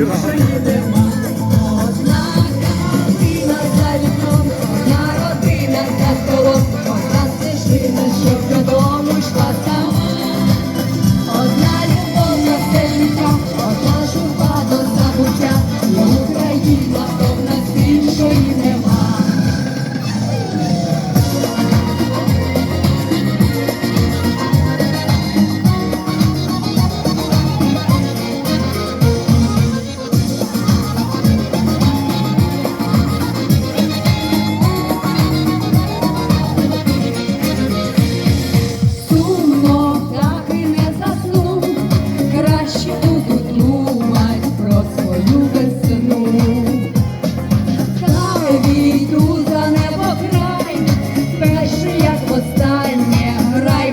Іра. Народина за столом, нас не жина, щоб додому. весну, хай війду за небо край, перший, як востаннє, грай,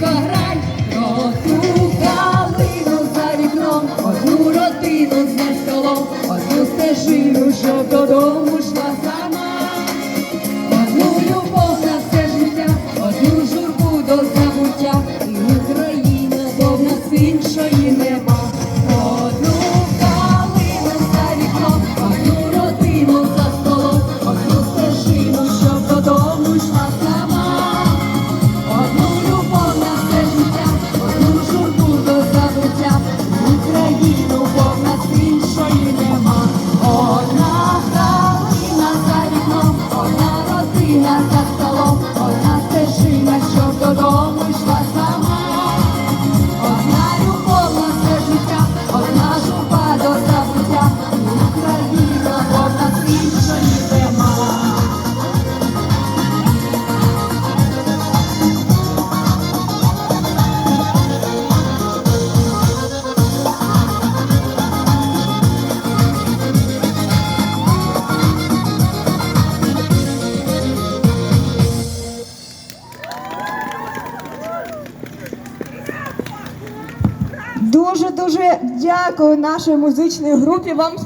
грай, одну калину за вікном, одну родину з столом, одну стежину, щоб додому йшла сама, одну любов на все життя, одну журбу до Дуже дуже дякую нашій музичній групі. Вам